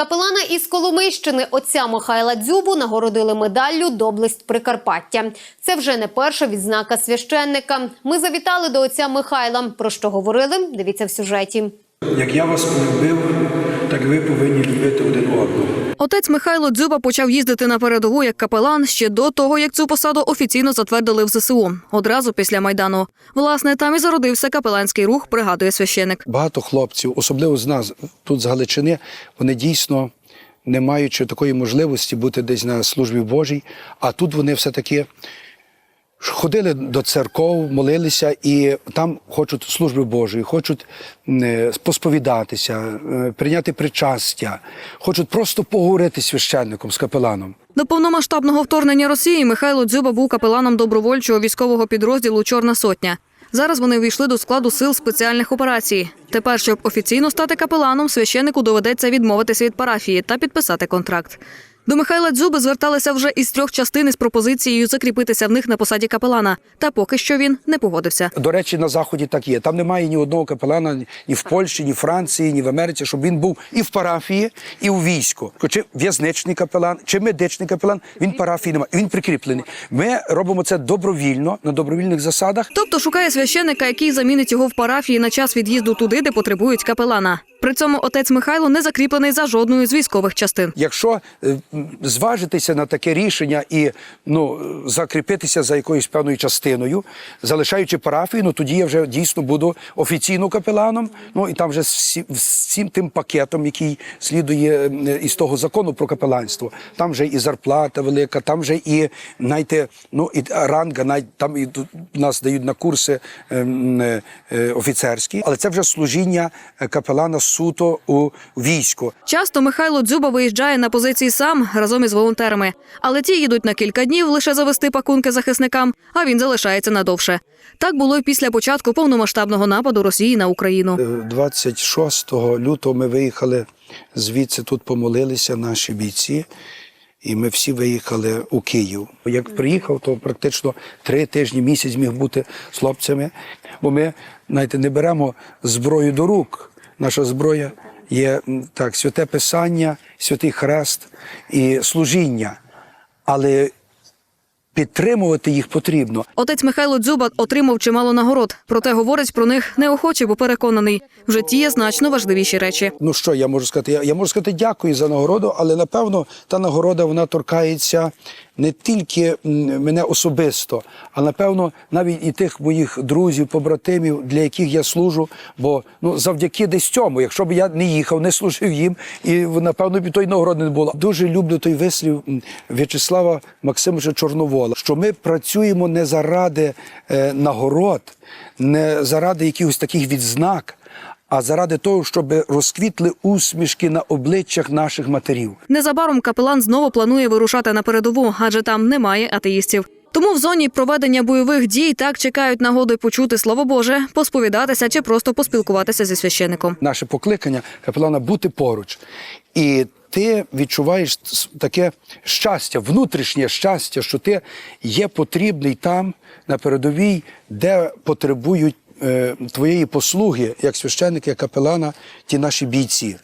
Капелана із Коломийщини отця Михайла Дзюбу нагородили медаллю Доблесть Прикарпаття. Це вже не перша відзнака священника. Ми завітали до отця Михайла. Про що говорили? Дивіться в сюжеті. Як я вас полюбив, так ви повинні любити один одного. Отець Михайло Дзюба почав їздити на передову як капелан ще до того, як цю посаду офіційно затвердили в ЗСУ. Одразу після майдану. Власне, там і зародився капеланський рух, пригадує священик. Багато хлопців, особливо з нас тут з Галичини, вони дійсно не маючи такої можливості бути десь на службі Божій, а тут вони все-таки ходили до церков, молилися і там хочуть служби Божої, хочуть е, посповідатися, е, прийняти причастя, хочуть просто поговорити з священником, з капеланом. До повномасштабного вторгнення Росії Михайло Дзюба був капеланом добровольчого військового підрозділу Чорна сотня. Зараз вони увійшли до складу сил спеціальних операцій. Тепер, щоб офіційно стати капеланом, священику доведеться відмовитися від парафії та підписати контракт. До Михайла Дзюби зверталися вже із трьох частин із пропозицією закріпитися в них на посаді капелана. Та поки що він не погодився. До речі, на заході так є. Там немає ні одного капелана ні в Польщі, ні в Франції, ні в Америці, щоб він був і в парафії, і у війську. Чи в'язничний капелан, чи медичний капелан. Він парафії немає. Він прикріплений. Ми робимо це добровільно на добровільних засадах. Тобто шукає священика, який замінить його в парафії на час від'їзду туди, де потребують капелана. При цьому отець Михайло не закріплений за жодною з військових частин. Якщо е, зважитися на таке рішення і ну закріпитися за якоюсь певною частиною, залишаючи парафію, ну тоді я вже дійсно буду офіційно капеланом. Ну і там вже з всі- всім тим пакетом, який слідує із того закону про капеланство. Там вже і зарплата велика, там вже і знаєте, ну і ранга, навіть там і нас дають на курси ем, е, офіцерські, але це вже служіння е, капелана суто у війську. Часто Михайло Дзюба виїжджає на позиції сам разом із волонтерами, але ті їдуть на кілька днів лише завести пакунки захисникам, а він залишається надовше. Так було і після початку повномасштабного нападу Росії на Україну. Е, 26 лютого ми виїхали звідси, тут помолилися наші бійці, і ми всі виїхали у Київ. Як приїхав, то практично три тижні, місяць міг бути з хлопцями, бо ми знаєте, не беремо зброю до рук. Наша зброя є так, святе Писання, святий хрест і служіння. Але підтримувати їх потрібно. Отець Михайло Дзюба отримав чимало нагород, проте говорить про них неохоче, бо переконаний, в житті є значно важливіші речі. Ну що я можу сказати? Я, я можу сказати дякую за нагороду, але напевно та нагорода вона торкається не тільки мене особисто, а напевно навіть і тих моїх друзів, побратимів, для яких я служу. Бо ну завдяки десь цьому, якщо б я не їхав, не служив їм, і напевно б тої нагороди не було. Дуже люблю той вислів В'ячеслава Максимовича Чорновола, що ми працюємо не заради е, нагород, не заради якихось таких відзнак а заради того, щоб розквітли усмішки на обличчях наших матерів. Незабаром капелан знову планує вирушати на передову, адже там немає атеїстів. Тому в зоні проведення бойових дій так чекають нагоди почути слово Боже, посповідатися чи просто поспілкуватися зі священником. Наше покликання капелана бути поруч. І ти відчуваєш таке щастя, внутрішнє щастя, що ти є потрібний там, на передовій, де потребують е, твоєї послуги, як священника, як капелана, ті наші бійці.